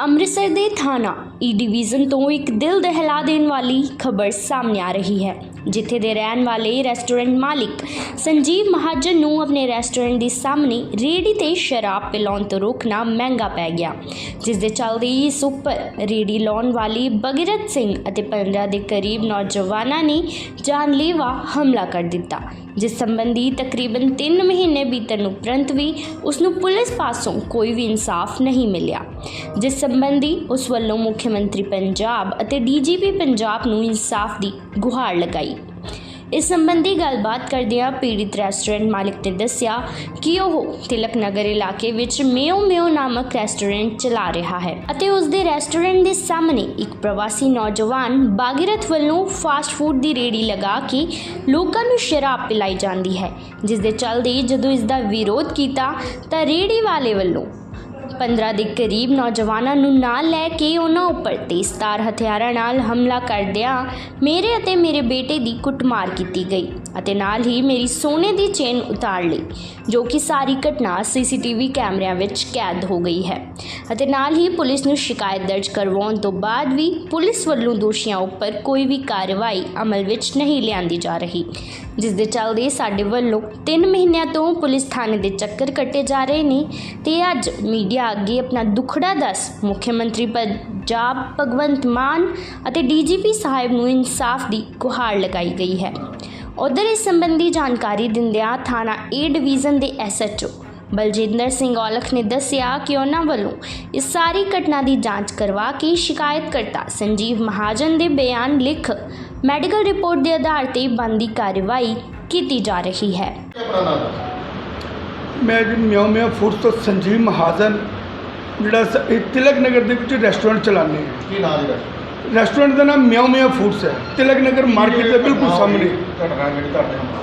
ਅੰਮ੍ਰਿਤਸਰ ਦੇ ਥਾਣਾ e ਈ division ਤੋਂ ਇੱਕ ਦਿਲ ਦਹਿਲਾ ਦੇਣ ਵਾਲੀ ਖਬਰ ਸਾਹਮਣੇ ਆ ਰਹੀ ਹੈ, ਜਿੱਥੇ ਦੇ ਰਹਿਣ ਵਾਲੇ ਰੈਸਟੋਰੈਂਟ ਮਾਲਿਕ ਸੰਜੀਵ ਮਹਾਜਨ ਨੂੰ ਆਪਣੇ ਰੈਸਟੋਰੈਂਟ ਦੇ ਸਾਹਮਣੇ ਰੇਹੜੀ ਤੇ ਸ਼ਰਾਬ ਪਿਲਾਉਣ ਤੋਂ ਰੋਕਣਾ ਮਹਿੰਗਾ ਪੈ ਗਿਆ ਜਿਸ ਦੇ ਚੱਲਦੇ ਇਸ ਉੱਪਰ ਰੇਹੜੀ ਲਾਉਣ ਵਾਲੀ ਬਗੀਰਤ ਸਿੰਘ ਅਤੇ 15 ਦੇ ਕਰੀਬ ਨੌਜਵਾਨਾਂ ਨੇ ਜਾਨਲੇਵਾ ਹਮਲਾ ਕਰ ਦਿੱਤਾ। ਜਿਸ ਸੰਬੰਧੀ ਤਕਰੀਬਨ 3 ਮਹੀਨੇ ਬੀਤਣ ਉਪਰੰਤ ਵੀ ਉਸ ਨੂੰ ਪੁਲਿਸ ਪਾਸੋਂ ਕੋਈ ਵੀ ਇਨਸਾਫ ਨਹੀਂ ਮਿਲਿਆ। ਜਿਸ ਸੰਬੰਧੀ ਉਸ ਵੱਲੋਂ ਮੁੱਖ ਮੰਤਰੀ ਪੰਜਾਬ ਅਤੇ ਡੀਜੀਪੀ ਪੰਜਾਬ ਨੂੰ ਇਨਸਾਫ ਦੀ ਗੁਹਾਰ ਲਗਾਈ। ਇਸ ਸੰਬੰਧੀ ਗੱਲਬਾਤ ਕਰਦਿਆਂ ਪੀੜਿਤ ਰੈਸਟੋਰੈਂਟ ਮਾਲਕ ਨੇ ਦੱਸਿਆ ਕਿ ਉਹ ਤਿਲਕ ਨਗਰ ਇਲਾਕੇ ਵਿੱਚ ਮੇਓ ਮੇਓ ਨਾਮਕ ਰੈਸਟੋਰੈਂਟ ਚਲਾ ਰਿਹਾ ਹੈ ਅਤੇ ਉਸ ਦੇ ਰੈਸਟੋਰੈਂਟ ਦੇ ਸਾਹਮਣੇ ਇੱਕ ਪ੍ਰਵਾਸੀ ਨੌਜਵਾਨ ਬਾਗੀਰਥ ਵੱਲੋਂ ਫਾਸਟ ਫੂਡ ਦੀ ਰੇੜੀ ਲਗਾ ਕੇ ਲੋਕਾਂ ਨੂੰ ਸ਼ਰਾਬ ਪਿਲਾਈ ਜਾਂਦੀ ਹੈ ਜਿਸ ਦੇ ਚੱਲਦੇ ਜਦੋਂ ਇਸ ਦਾ ਵਿਰੋਧ ਕੀਤਾ ਤਾਂ ਰੇੜੀ ਵਾਲੇ ਵੱਲੋਂ 15 ਦੇ ਕਰੀਬ ਨੌਜਵਾਨਾਂ ਨੂੰ ਨਾਲ ਲੈ ਕੇ ਉਹਨਾਂ ਉੱਪਰ ਤੇਜ਼ਧਾਰ ਹਥਿਆਰਾਂ ਨਾਲ ਹਮਲਾ ਕਰਦਿਆਂ ਮੇਰੇ ਅਤੇ ਮੇਰੇ ਬੇਟੇ ਦੀ ਕੁੱਟਮਾਰ ਕੀਤੀ ਗਈ ਅਤੇ ਨਾਲ ਹੀ ਮੇਰੀ ਸੋਨੇ ਦੀ ਚੇਨ ਉਤਾਰ ਲਈ, ਜੋ ਕਿ ਸਾਰੀ ਘਟਨਾ ਸੀਸੀਟੀਵੀ ਕੈਮਰਿਆਂ ਵਿੱਚ ਕੈਦ ਹੋ ਗਈ ਹੈ। ਅਤੇ ਨਾਲ ਹੀ ਪੁਲਿਸ ਨੂੰ ਸ਼ਿਕਾਇਤ ਦਰਜ ਕਰਵਾਉਣ ਤੋਂ ਬਾਅਦ ਵੀ ਪੁਲਿਸ ਵੱਲੋਂ ਦੋਸ਼ੀਆਂ ਉੱਪਰ ਕੋਈ ਵੀ ਕਾਰਵਾਈ ਅਮਲ ਵਿੱਚ ਨਹੀਂ ਲਿਆਂਦੀ ਜਾ ਰਹੀ ਜਿਸ ਦੇ ਚੱਲਦੇ ਸਾਡੇ ਵੱਲੋਂ 3 ਮਹੀਨਿਆਂ ਤੋਂ ਪੁਲਿਸ ਥਾਣੇ ਦੇ ਚੱਕਰ ਕੱਟੇ ਜਾ ਰਹੇ ਨੇ ਤੇ ਅੱਜ ਮੀਡੀਆ ਅੱਗੇ ਆਪਣਾ ਦੁਖੜਾ ਦੱਸ। ਮੁੱਖ ਮੰਤਰੀ ਪੰਜਾਬ ਭਗਵੰਤ ਮਾਨ ਅਤੇ ਡੀਜੀਪੀ ਸਾਹਿਬ ਨੂੰ ਇਨਸਾਫ ਦੀ ਗੁਹਾਰ ਲਗਾਈ ਗਈ ਹੈ। ਉਧਰ ਇਸ ਸੰਬੰਧੀ ਜਾਣਕਾਰੀ ਦਿੰਦਿਆਂ ਥਾਣਾ ਏ ਡਿਵੀਜ਼ਨ ਦੇ ਐਸਐਚਓ ਬਲਜਿੰਦਰ ਸਿੰਘ ਔਲਖ ਨੇ ਦੱਸਿਆ ਕਿ ਉਹਨਾਂ ਵੱਲੋਂ ਇਸ ਸਾਰੀ ਘਟਨਾ ਦੀ ਜਾਂਚ ਕਰਵਾ ਕੇ ਸ਼ਿਕਾਇਤਕਰਤਾ ਸੰਜੀਵ ਮਹਾਜਨ ਦੇ ਬਿਆਨ ਲਿਖ ਮੈਡੀਕਲ ਰਿਪੋਰਟ ਦੇ ਆਧਾਰ ਤੇ ਬਣਦੀ ਕਾਰਵਾਈ ਕੀਤੀ ਜਾ ਰਹੀ ਹੈ। ਮੈਂ ਜੀ ਮਿਓ ਮਿਓ ਫੂਡਸ ਤੋਂ ਸੰਜੀਵ ਮਹਾਜਨ ਜਿਹੜਾ ਸ- ਇਹ ਤਿਲਕ ਨਗਰ ਦੇ ਵਿੱਚ ਰੈਸਟੋਰੈਂਟ ਚਲਾਉਂਦੇ ਹਾਂ ਕੀ ਨਾਮ ਜੀ ਰੈਸਟੋਰੈਂਟ ਦਾ ਨਾਮ ਮਿਓ ਮਿਓ ਫੂਡਸ ਹੈ। ਤਿਲਕ ਨਗਰ ਮਾਰਕੀਟ ਦੇ ਬਿਲਕੁਲ ਸਾਹਮਣੇ। ਘਟਨਾ ਜਿਹੜੀ ਤੁਹਾਡੇ ਨਾਲ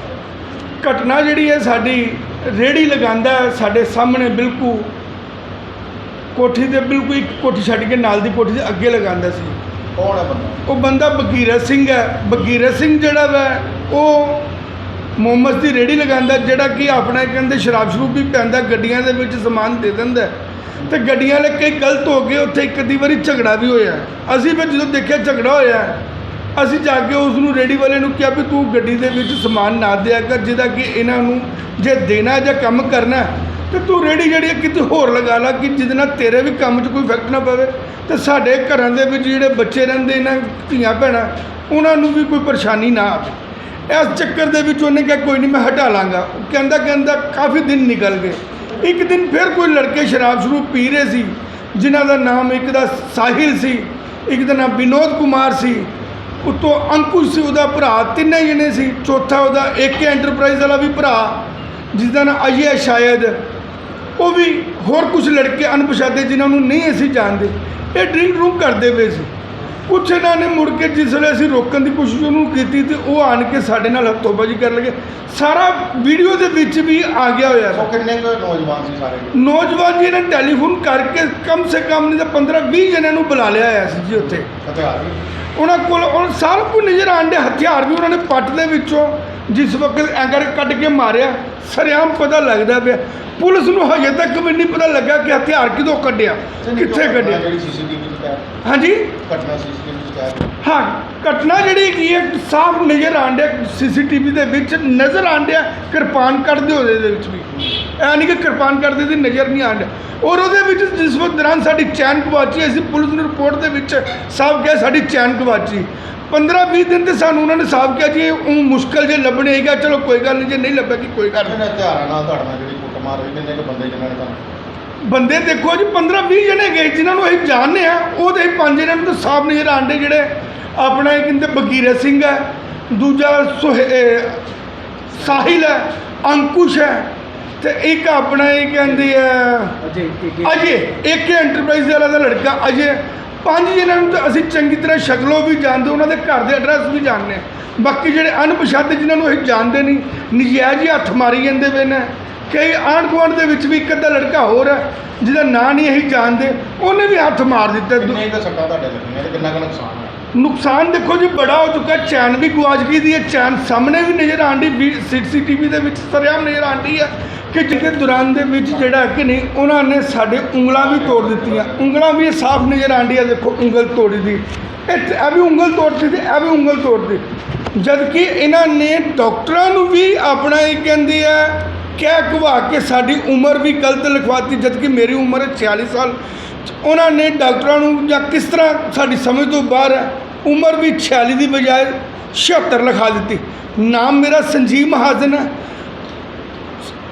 ਘਟਨਾ ਜਿਹੜੀ ਹੈ ਸਾਡੀ ਰੇੜੀ ਲਗਾਉਂਦਾ ਹੈ ਸਾਡੇ ਸਾਹਮਣੇ ਬਿਲਕੁਲ ਕੋਠੀ ਦੇ ਬਿਲਕੁਲ ਇੱਕ ਕੋਠੀ ਛੱਡ ਕੇ ਨਾਲ ਦੀ ਕੋਠੀ ਦੇ ਅੱਗੇ ਲਗਾਉਂਦਾ ਸੀ। ਕੌਣ ਹੈ ਬੰਦਾ? ਉਹ ਬੰਦਾ ਬਗੀਰਤ ਸਿੰਘ ਹੈ। ਬਗੀਰਤ ਸਿੰਘ ਜਿਹੜਾ ਵਾ ਉਹ ਮੋਮਸ ਦੀ ਰੇੜੀ ਲਗਾਉਂਦਾ ਜਿਹੜਾ ਕਿ ਆਪਣਾ ਕਹਿੰਦੇ ਸ਼ਰਾਬ ਸ਼ਰੂਬ ਵੀ ਪੈਂਦਾ ਗੱਡੀਆਂ ਦੇ ਵਿੱਚ ਸਮਾਨ ਦੇ ਦਿੰਦਾ ਹੈ। ਤੇ ਗੱਡੀਆਂ ਵਾਲੇ ਕਈ ਗਲਤ ਹੋ ਗਏ ਉੱਥੇ ਇੱਕ ਅੱਧੀ ਵਾਰੀ ਝਗੜਾ ਵੀ ਹੋਇਆ ਅਸੀਂ ਵੀ ਜਦੋਂ ਦੇਖਿਆ ਝਗੜਾ ਹੋਇਆ ਅਸੀਂ ਜਾ ਕੇ ਉਸ ਨੂੰ ਰੇੜੀ ਵਾਲੇ ਨੂੰ ਕਿਹਾ ਵੀ ਤੂੰ ਗੱਡੀ ਦੇ ਵਿੱਚ ਸਮਾਨ ਨਾ ਦਿਆ ਕਰ ਜਿਹਦਾ ਕਿ ਇਹਨਾਂ ਨੂੰ ਜੇ ਦੇਣਾ ਜਾਂ ਕੰਮ ਕਰਨਾ ਹੈ, ਤੇ ਤੂੰ ਰੇੜੀ ਜਿਹੜੀ ਕਿਤੇ ਹੋਰ ਲਗਾ ਲਾ ਕਿ ਜਿਹਦੇ ਨਾਲ ਤੇਰੇ ਵੀ ਕੰਮ 'ਚ ਕੋਈ ਇਫੈਕਟ ਨਾ ਪਵੇ। ਤੇ ਸਾਡੇ ਘਰਾਂ ਦੇ ਵਿੱਚ ਜਿਹੜੇ ਬੱਚੇ ਰਹਿੰਦੇ ਇਹਨਾਂ ਧੀਆਂ ਭੈਣਾਂ ਉਹਨਾਂ ਨੂੰ ਵੀ ਕੋਈ ਪਰੇਸ਼ਾਨੀ ਨਾ ਆਵੇ। ਇਸ ਚੱਕਰ ਦੇ ਵਿੱਚ ਉਹਨੇ ਕਿਹਾ, ਕੋਈ ਨਹੀਂ, ਮੈਂ ਹਟਾ ਲਾਂਗਾ। ਕਹਿੰਦਾ ਕਹਿੰਦਾ, ਕਾਫੀ ਦਿਨ ਨਿਕਲ ਗਏ। ਇੱਕ ਦਿਨ ਫਿਰ ਕੋਈ ਲੜਕੇ ਸ਼ਰਾਬ ਸ਼ੁਰੂ ਪੀ ਰਹੇ ਸੀ, ਜਿਨ੍ਹਾਂ ਦਾ ਨਾਮ ਇੱਕ ਦਾ ਸਾਹਿਲ ਸੀ, ਇੱਕ ਦਾ ਨਾਮ ਵਿਨੋਦ ਕੁਮਾਰ ਸੀ। ਉਤੋਂ ਅੰਕੁਸ਼ ਸੀ, ਉਹਦਾ ਭਰਾ, ਤਿੰਨੇ ਜਣੇ ਸੀ। ਚੌਥਾ ਉਹਦਾ ਏਕੇ ਐਂਟਰਪ੍ਰਾਈਜ਼ ਵਾਲਾ ਵੀ ਭਰਾ ਜਿਸ ਦਾ ਨਾਮ ਅਜੇ ਸ਼ਾਇਦ। ਉਹ ਵੀ ਹੋਰ ਕੁਝ ਲੜਕੇ ਅਣਪਛਾਤੇ ਜਿਨ੍ਹਾਂ ਨੂੰ ਨਹੀਂ ਅਸੀਂ ਜਾਣਦੇ। ਇਹ ਡਰਿੰਕ ਰੂਮ ਕਰਦੇ ਪਏ ਸੀ। ਕੁਛ ਇਹਨਾਂ ਨੇ ਮੁੜ ਕੇ ਜਿਸ ਵੇਲੇ ਅਸੀਂ ਰੋਕਣ ਦੀ ਕੋਸ਼ਿਸ਼ ਉਹਨੂੰ ਕੀਤੀ ਤੇ ਉਹ ਆਣ ਕੇ ਸਾਡੇ ਨਾਲ ਹੱਥੋਂਬਾਜ਼ੀ ਕਰਨ ਲੱਗੇ। ਸਾਰਾ ਵੀਡੀਓ ਦੇ ਵਿੱਚ ਵੀ ਆ ਗਿਆ ਹੋਇਆ। ਉਹ ਸੀ ਕਿੰਨੇ ਕੁ ਨੌਜਵਾਨ ਸੀ ਸਾਰੇ? ਨੌਜਵਾਨ ਜੀ ਨੇ ਟੈਲੀਫੋਨ ਕਰਕੇ ਕਮ ਸੇ ਕਮ ਨਹੀਂ ਤਾਂ 15 20 ਜਣਿਆਂ ਨੂੰ ਬੁਲਾ ਲਿਆ ਹੋਇਆ ਸੀ ਜੀ ਉੱਥੇ। ਹਥਿਆਰ ਵੀ? ਉਹਨਾਂ ਕੋਲ ਉਹ ਸਾਰਾ ਕੁਝ ਨਜ਼ਰ ਆਂਦੇ ਹਥਿਆਰ ਵੀ ਉਹਨਾਂ ਨੇ ਪੱਟ ਦੇ ਵਿੱਚੋਂ। ਜਿਸ ਵਕਤ ਐਂਗਰ ਕੱਢ ਕੇ ਮਾਰਿਆ ਸਰਿਆਮ ਪਤਾ ਲੱਗਦਾ ਪਿਆ। ਪੁਲਿਸ ਨੂੰ ਹਜੇ ਤੱਕ ਵੀ ਨਹੀਂ ਪਤਾ ਲੱਗਾ ਕਿ ਹਥਿਆਰ ਕਿਦੋਂ ਕੱਢਿਆ ਕਿੱਥੇ ਕੱਢਿਆ। ਜਿਹੜੀ ਸੀਸੀਟੀਵੀ ਚ ਕੈਦ ਹਾਂਜੀ? ਘਟਨਾ ਸੀਸੀਟੀਵੀ ਚ ਕੈਦ ਹਾਂ ਘਟਨਾ ਜਿਹੜੀ ਕੀ ਹੈ ਸਾਫ਼ ਨਜ਼ਰ ਆਂਡਿਆ ਸੀਸੀਟੀਵੀ ਦੇ ਵਿੱਚ ਨਜ਼ਰ ਆਂਡਿਆ ਕਿਰਪਾਨ ਕੱਢਦੇ ਉਹਦੇ ਦੇ ਵਿੱਚ ਵੀ। ਐ ਨਹੀਂ ਕਿ ਕਿਰਪਾਨ ਕਰਦੇ ਦੀ ਨਜ਼ਰ ਨਹੀਂ ਆਂਡਿਆ ਔਰ ਉਹਦੇ ਵਿੱਚ ਜਿਸ ਵਕਤ ਦੌਰਾਨ ਸਾਡੀ ਚੈਨ ਗਵਾਚੀ ਅਸੀਂ ਪੁਲਿਸ ਨੂੰ ਰਿਪੋਰਟ ਦੇ ਵਿੱਚ ਸਾਫ਼ ਕਿਹਾ ਸਾਡੀ ਚੈਨ ਗਵਾਚੀ। 15 20 ਦਿਨ ਤੇ ਸਾਨੂੰ ਉਹਨਾਂ ਨੇ ਸਾਫ਼ ਕਿਹਾ ਜੀ ਊਂ ਮੁਸ਼ਕਲ ਜੇ ਲੱਭਣੇ ਹੈਗਾ ਚਲੋ ਕੋਈ ਗੱਲ ਨਹੀਂ ਜੇ ਨਹੀਂ ਲੱਭਿਆ ਕਿ ਕੋਈ ਗੱਲ ਨਹੀਂ। ਹਥਿਆਰਾਂ ਨਾਲ ਤੁਹਾਡੇ ਜਿਹੜੀ ਕਿੰਨੇ ਕੁ ਬੰਦੇ ਜਿਨ੍ਹਾਂ ਨੇ ਤੁਹਾਨੂੰ ਬੰਦੇ ਦੇਖੋ ਜੀ 15 20 ਜਣੇ ਗਏ ਜਿਨ੍ਹਾਂ ਨੂੰ ਅਸੀਂ ਜਾਣਦੇ ਆ ਉਹ ਤੇ ਅਸੀਂ ਪੰਜ ਜਣਿਆਂ ਨੂੰ ਤਾਂ ਸਾਫ਼ ਨਜ਼ਰ ਆਂਡੇ ਜਿਹੜੇ ਆਪਣਾ ਇੱਕ ਕਹਿੰਦੇ ਬਗੀਰਤ ਸਿੰਘ ਹੈ ਦੂਜਾ ਸੁਹੇ ਇਹ ਸਾਹਿਲ ਹੈ ਅੰਕੁਸ਼ ਹੈ ਤੇ ਇੱਕ ਆਪਣਾ ਇਹ ਕਹਿੰਦੇ ਆ ਅਜੇ ਇੱਕ ਐਂਟਰਪ੍ਰਾਈਜ਼ ਵਾਲਾ ਦਾ ਲੜਕਾ ਅਜੇ ਪੰਜ ਜਿਹਨਾਂ ਨੂੰ ਤਾਂ ਅਸੀਂ ਚੰਗੀ ਤਰ੍ਹਾਂ ਸ਼ਕਲੋਂ ਵੀ ਜਾਣਦੇ ਉਹਨਾਂ ਦੇ ਘਰ ਦੇ ਐਡਰੈਸ ਵੀ ਜਾਣਦੇ ਹਾਂ। ਬਾਕੀ ਜਿਹੜੇ ਅਣਪਛਾਤੇ ਜਿਨ੍ਹਾਂ ਨੂੰ ਅਸੀਂ ਜਾਣਦੇ ਨਹੀਂ ਨਜਾਇਜ਼ ਹੀ ਹੱਥ ਮਾਰੀ ਜਾਂਦੇ ਪਏ ਨੇ। ਕਈ ਆਂਢ ਗੁਆਂਢ ਦੇ ਵਿੱਚ ਵੀ ਇੱਕ ਅੱਧਾ ਲੜਕਾ ਹੋਰ ਹੈ ਜਿਹਦਾ ਨਾਂ ਨਹੀਂ ਅਸੀਂ ਜਾਣਦੇ ਉਹਨੇ ਵੀ ਹੱਥ ਮਾਰ ਦਿੱਤਾ। ਕਿੰਨੇ ਕੁ ਸੱਟਾਂ ਤੁਹਾਡੇ ਲੱਗੀਆਂ ਤੇ ਕਿੰਨਾ ਕੁ ਨੁਕਸਾਨ ਹੋਇਆ? ਨੁਕਸਾਨ ਦੇਖੋ ਜੀ ਬੜਾ ਹੋ ਚੁੱਕਾ ਚੈਨ ਵੀ ਗਵਾਚ ਗਈ ਦੀ ਹੈ ਚੈਨ ਸਾਹਮਣੇ ਵੀ ਨਜ਼ਰ ਆਂਦੀ ਸੀਸੀਟੀਵੀ ਦੇ ਵਿੱਚ ਸਰਿਆਮ ਨਜ਼ਰ ਆਂਦੀ ਹੈ ਕਿ ਜਿਹਦੇ ਦੌਰਾਨ ਦੇ ਵਿੱਚ ਜਿਹੜਾ ਕਿ ਨਹੀਂ ਉਹਨਾਂ ਨੇ ਸਾਡੇ ਉਂਗਲਾਂ ਵੀ ਤੋੜ ਦਿੱਤੀਆਂ। ਉਂਗਲਾਂ ਵੀ ਸਾਫ਼ ਨਜ਼ਰ ਆਂਦੀ ਆ ਦੇਖੋ ਉਂਗਲ ਤੋੜੀ ਦੀ। ਇਹ ਇਹ ਵੀ ਉਂਗਲ ਤੋੜਦੀ ਤੇ ਇਹ ਵੀ ਉਂਗਲ ਤੋੜਦੀ ਜਦ ਕਿ ਇਹਨਾਂ ਨੇ ਡਾਕਟਰਾਂ ਨੂੰ ਵੀ ਆਪਣਾ ਇਹ ਕਹਿੰਦੇ ਆ ਕਹਿ ਘਵਾ ਕੇ ਸਾਡੀ ਉਮਰ ਵੀ ਗਲਤ ਲਿਖਵਾਤੀ ਜਦ ਕਿ ਮੇਰੀ ਉਮਰ ਹੈ 46 ਸਾਲ। ਉਹਨਾਂ ਨੇ ਡਾਕਟਰਾਂ ਨੂੰ ਜਾਂ ਕਿਸ ਤਰ੍ਹਾਂ ਸਾਡੀ ਸਮਝ ਤੋਂ ਬਾਹਰ ਹੈ ਉਮਰ ਵੀ 46 ਦੀ ਬਜਾਏ 76 ਲਿਖਾ ਦਿੱਤੀ। ਨਾਮ ਮੇਰਾ ਸੰਜੀਵ ਮਹਾਜਨ ਹੈ।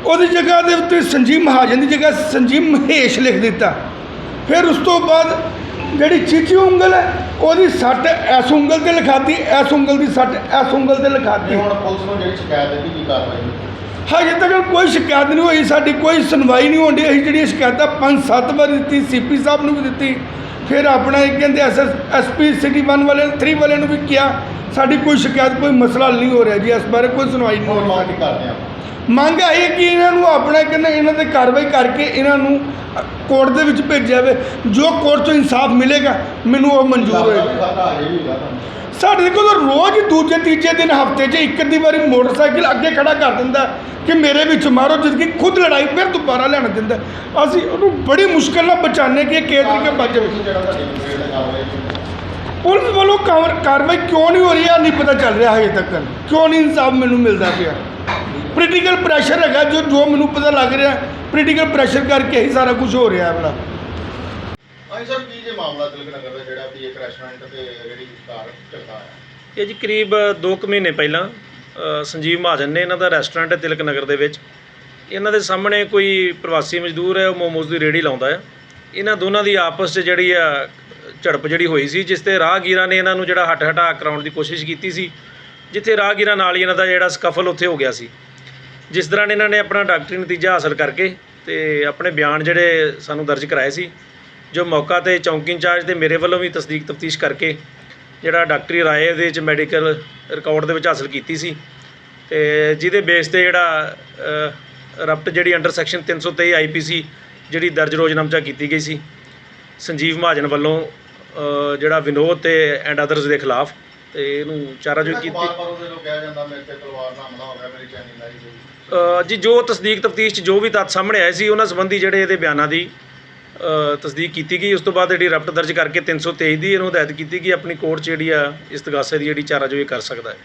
ਉਹਦੀ ਜਗ੍ਹਾ ਦੇ ਉੱਤੇ ਸੰਜੀਵ ਮਹਾਜਨ ਦੀ ਜਗ੍ਹਾ ਸੰਜੀਵ ਮਹੇਸ਼ ਲਿਖ ਦਿੱਤਾ। ਫਿਰ ਉਸ ਤੋਂ ਬਾਅਦ ਜਿਹੜੀ ਚੀਚੀ ਉਂਗਲ ਹੈ, ਉਹਦੀ ਸੱਟ ਐਸ ਉਂਗਲ ਤੇ ਲਿਖਾਤੀ, ਐਸ ਉਂਗਲ ਦੀ ਸੱਟ ਐਸ ਉਂਗਲ ਤੇ ਲਿਖਾਤੀ। ਹੁਣ ਪੁਲਿਸ ਨੂੰ ਜਿਹੜੀ ਸ਼ਿਕਾਇਤ ਦਿੱਤੀ ਕੀ ਕਾਰਵਾਈ? ਹਜੇ ਤੱਕ ਕੋਈ ਸ਼ਿਕਾਇਤ ਨਹੀਂ ਹੋਈ, ਸਾਡੀ ਕੋਈ ਸੁਣਵਾਈ ਨਹੀਂ ਹੁੰਦੀ ਅਸੀਂ ਜਿਹੜੀਆਂ ਸ਼ਿਕਾਇਤਾਂ ਪੰਜ ਸੱਤ ਵਾਰ ਦਿੱਤੀ, ਸੀਪੀ ਸਾਹਿਬ ਨੂੰ ਵੀ ਦਿੱਤੀ, ਫਿਰ ਆਪਣਾ ਇਹ ਕਹਿੰਦੇ ਐਸ ਐਸਪੀ ਸਿਟੀ 1 ਵਾਲੇ 3 ਵਾਲੇ ਨੂੰ ਵੀ ਕਿਹਾ। ਸਾਡੀ ਕੋਈ ਸ਼ਿਕਾਇਤ, ਕੋਈ ਮਸਲਾ ਨਹੀਂ ਹੋ ਰਿਹਾ ਜੀ, ਇਸ ਬਾਰੇ ਕੋਈ ਸੁਣਵਾਈ ਨਹੀਂ ਹੋ ਹੁਣ ਰਹੀ ਮੰਗ ਹੈ ਕਿ ਇਹਨਾਂ ਨੂੰ ਆਪਣਾ ਕਹਿੰਦੇ ਇਹਨਾਂ ਤੇ ਕਾਰਵਾਈ ਕਰਕੇ ਇਹਨਾਂ ਨੂੰ ਕੋਰਟ ਦੇ ਵਿੱਚ ਭੇਜਿਆ ਜਾਵੇ। ਜੋ ਕੋਰਟ ਤੋਂ ਇਨਸਾਫ ਮਿਲੇਗਾ ਮੈਨੂੰ ਉਹ ਮਨਜ਼ੂਰ ਹੋਏਗਾ। ਸਾਡੇ ਕੋਲ ਤਾਂ ਰੋਜ਼ ਦੂਜੇ ਤੀਜੇ ਦਿਨ ਹਫ਼ਤੇ 'ਚ ਇੱਕ ਅੱਧੀ ਵਾਰੀ ਮੋਟਰਸਾਈਕਲ ਅੱਗੇ ਖੜਾ ਕਰ ਦਿੰਦਾ ਕਿ ਮੇਰੇ ਵਿੱਚ ਮਾਰੋ ਜਦ ਕਿ ਖੁਦ ਲੜਾਈ ਫਿਰ ਦੁਬਾਰਾ ਲੈਣ ਦਿੰਦਾ ਅਸੀਂ ਉਹਨੂੰ ਬੜੀ ਮੁਸ਼ਕਲ ਨਾਲ ਬਚਾਉਂਦੇ ਕਿ ਕਿਸ ਤਰੀਕੇ ਬਚ ਜਾਵੇ? ਪੁਲਿਸ ਵੱਲੋਂ ਕਾਰ- ਕਾਰਵਾਈ ਕਿਉਂ ਨਹੀਂ ਹੋ ਰਹੀ ਆ ਨਹੀਂ ਪਤਾ ਚੱਲ ਰਿਹਾ ਹਜੇ ਤੱਕ। ਕਿਉਂ ਨਹੀਂ ਇਨਸਾਫ ਮੈਨੂੰ ਮਿਲਦਾ ਪਿਆ? ਪੋਲੀਟੀਕਲ ਪ੍ਰੈਸ਼ਰ ਹੈਗਾ ਜੋ ਜੋ ਮੈਨੂੰ ਪਤਾ ਲੱਗ ਰਿਹਾ ਪੋਲੀਟੀਕਲ ਪ੍ਰੈਸ਼ਰ ਕਰਕੇ ਹੀ ਸਾਰਾ ਕੁਝ ਹੋ ਰਿਹਾ ਹੈ ਬੜਾ ਹਾਂਜੀ ਸਰ ਕੀ ਜੇ ਮਾਮਲਾ ਤਿਲਕ ਨਗਰ ਦਾ ਜਿਹੜਾ ਵੀ ਇੱਕ ਰੈਸਟੋਰੈਂਟ ਤੇ ਰੇੜੀ ਵਿਚਕਾਰ ਚੱਲਦਾ ਹੈ? ਇਹ ਜੀ ਕਰੀਬ 2 ਕੁ ਮਹੀਨੇ ਪਹਿਲਾਂ ਸੰਜੀਵ ਮਹਾਜਨ ਨੇ ਇਹਨਾਂ ਦਾ ਰੈਸਟੋਰੈਂਟ ਹੈ ਤਿਲਕ ਨਗਰ ਦੇ ਵਿੱਚ। ਇਹਨਾਂ ਦੇ ਸਾਹਮਣੇ ਕੋਈ ਪ੍ਰਵਾਸੀ ਮਜ਼ਦੂਰ ਹੈ ਉਹ ਮੋਮੋਜ਼ ਦੀ ਰੇੜੀ ਲਾਉਂਦਾ ਹੈ। ਇਹਨਾਂ ਦੋਨਾਂ ਦੀ ਆਪਸ 'ਚ ਜਿਹੜੀ ਆ ਝੜਪ ਜਿਹੜੀ ਹੋਈ ਸੀ ਜਿਸ ਤੇ ਰਾਹਗੀਰਾਂ ਨੇ ਇਹਨਾਂ ਨੂੰ ਜਿਹੜਾ ਹੱਟ ਹਟਾ ਕਰਾਉਣ ਦੀ ਕੋਸ਼ਿਸ਼ ਕੀਤੀ ਸੀ ਜਿੱਥੇ ਰਾਹਗੀਰਾਂ ਨਾਲ ਹੀ ਇਹਨਾਂ ਦਾ ਜਿਹੜਾ ਸਕਫਲ ਉੱਥੇ ਹੋ ਗਿਆ ਸੀ। ਜਿਸ ਦੌਰਾਨ ਇਹਨਾਂ ਨੇ ਆਪਣਾ ਡਾਕਟਰੀ ਨਤੀਜਾ ਹਾਸਲ ਕਰਕੇ ਤੇ ਆਪਣੇ ਬਿਆਨ ਜਿਹੜੇ ਸਾਨੂੰ ਦਰਜ ਕਰਾਏ ਸੀ, ਜੋ ਮੌਕਾ ਤੇ ਚੌਂਕੀ ਇੰਚਾਰਜ ਦੇ ਮੇਰੇ ਵੱਲੋਂ ਵੀ ਤਸਦੀਕ ਤਫਤੀਸ਼ ਕਰਕੇ ਜਿਹੜਾ ਡਾਕਟਰੀ ਰਾਏ ਦੇ ਵਿੱਚ ਮੈਡੀਕਲ ਰਿਕਾਰਡ ਦੇ ਵਿੱਚ ਹਾਸਲ ਕੀਤੀ ਸੀ ਤੇ ਜਿਹਦੇ ਬੇਸ ਤੇ ਜਿਹੜਾ ਰਪਟ ਜਿਹੜੀ ਅੰਡਰ ਸੈਕਸ਼ਨ 323 ਆਈਪੀਸੀ ਜਿਹੜੀ ਦਰਜ ਰੋਜ਼ਨਾਮਚਾ ਕੀਤੀ ਗਈ ਸੀ, ਸੰਜੀਵ ਮਹਾਜਨ ਵੱਲੋਂ ਜਿਹੜਾ ਵਿਨੋਦ ਤੇ ਐਂਡ ਅਦਰਸ ਦੇ ਖਿਲਾਫ ਤੇ ਇਹਨੂੰ ਚਾਰਾਜੋਈ ਕੀਤੀ ਬਾਰ ਬਾਰ ਉਹਦੇ ਨੂੰ ਕਿਹਾ ਜਾਂਦਾ ਮੇਰੇ ਤੇ ਤਲਵਾਰ ਨਾਲ ਹਮਲਾ ਹੋ ਗਿਆ ਮੇਰੀ ਚੈਨੀ ਲਾਈ ਗਈ। ਅ, ਜੀ ਜੋ ਤਸਦੀਕ ਤਫਤੀਸ਼ 'ਚ ਜੋ ਵੀ ਤੱਥ ਸਾਹਮਣੇ ਆਏ ਸੀ ਉਹਨਾਂ ਸੰਬੰਧੀ ਜਿਹੜੇ ਇਹਦੇ ਬਿਆਨਾਂ ਦੀ ਅ, ਤਸਦੀਕ ਕੀਤੀ ਗਈ। ਉਸ ਤੋਂ ਬਾਅਦ ਜਿਹੜੀ ਰਪਟ ਦਰਜ ਕਰਕੇ 323 ਦੀ ਇਹਨੂੰ ਹਦਾਇਤ ਕੀਤੀ ਕਿ ਆਪਣੀ ਕੋਰਟ 'ਚ ਜਿਹੜੀ ਆ ਇਸਤਗਾਸੇ ਦੀ ਜਿਹੜੀ ਚਾਰਾਜੋਈ ਕਰ ਸਕਦਾ ਹੈ।